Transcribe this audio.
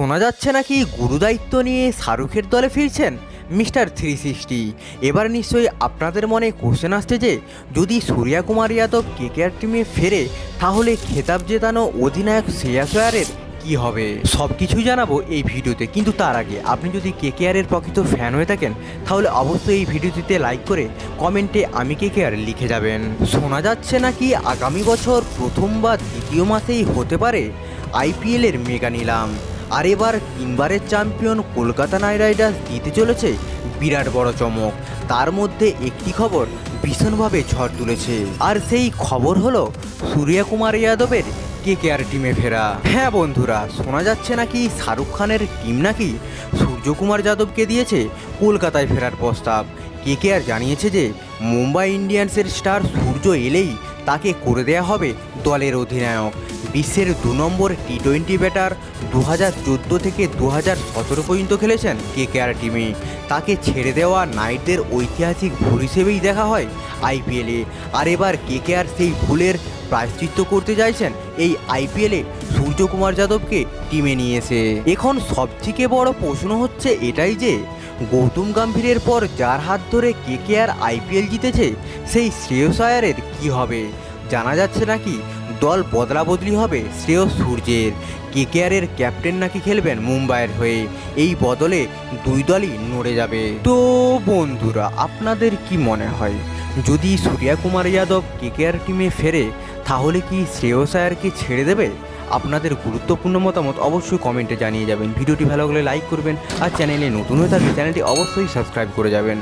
শোনা যাচ্ছে নাকি গুরুদায়িত্ব নিয়ে শাহরুখের দলে ফিরছেন মিস্টার থ্রি সিক্সটি এবার নিশ্চয়ই আপনাদের মনে কোশ্চেন আসছে যে, যদি সূর্যা কুমার যাদব কেকেআর টিমে ফেরে, তাহলে খেতাব জেতানো অধিনায়ক শ্রেয়াস আয়ারের কি হবে? সব কিছুই জানাব এই ভিডিওতে, কিন্তু তার আগে আপনি যদি কেকেআরের প্রকৃত ফ্যান হয়ে থাকেন, তাহলে অবশ্যই এই ভিডিওটিতে লাইক করে কমেন্টে আমি কেকেআর লিখে যাবেন। শোনা যাচ্ছে নাকি আগামী বছর প্রথম বা দ্বিতীয় মাসেই হতে পারে আইপিএলের মেগা নিলাম। আর এবার তিনবারের চ্যাম্পিয়ন কলকাতা নাইট রাইডার্স দিতে চলেছে বিরাট বড় চমক। তার মধ্যে একটি খবর ভীষণভাবে ঝড় তুলেছে। আর সেই খবর হলো সূর্যা কুমার যাদবের কে কে আর টিমে ফেরা। হ্যাঁ বন্ধুরা, শোনা যাচ্ছে নাকি শাহরুখ খানের টিম নাকি সূর্যকুমার যাদবকে দিয়েছে কলকাতায় ফেরার প্রস্তাব। কে কে আর জানিয়েছে যে, মুম্বাই ইন্ডিয়ান্সের স্টার সূর্য এলেই তাকে করে দেয়া হবে দলের অধিনায়ক। বিশ্বের দু নম্বর টি টোয়েন্টি ব্যাটার দু হাজার চোদ্দ থেকে দু হাজার সতেরো পর্যন্ত খেলেছেন কে কে আর টিমে। তাকে ছেড়ে দেওয়া নাইটদের ঐতিহাসিক ভুল হিসেবেই দেখা হয় আইপিএলে আর এবার কে কে আর সেই ভুলের প্রায়শ্চিত্ত করতে চাইছেন এই আইপিএলে সূর্যকুমার যাদবকে টিমে নিয়ে এসে। এখন সবথেকে বড় প্রশ্ন হচ্ছে এটাই যে গৌতম গম্ভীরের পর যার হাত ধরে কে কে আর আইপিএল জিতেছে, সেই শ্রেয়স আয়ারের কী হবে? জানা যাচ্ছে নাকি দল বদলা বদলি হবে শ্রেয়স সূর্যের। কেকেআরের ক্যাপ্টেন নাকি খেলবেন মুম্বাইয়ের হয়ে? এই বদলে দুই দলই নড়ে যাবে। তো বন্ধুরা, আপনাদের কি মনে হয়? যদি সূর্যা কুমার যাদব কেকেআর টিমে ফেরে, তাহলে কি শ্রেয়স আয়ারকে ছেড়ে দেবে? আপনাদের গুরুত্বপূর্ণ মতামত অবশ্যই কমেন্টে জানিয়ে যাবেন। ভিডিওটি ভালো লাগলে লাইক করবেন আর চ্যানেলে নতুন হয়ে থাকলে চ্যানেলটি অবশ্যই সাবস্ক্রাইব করে যাবেন।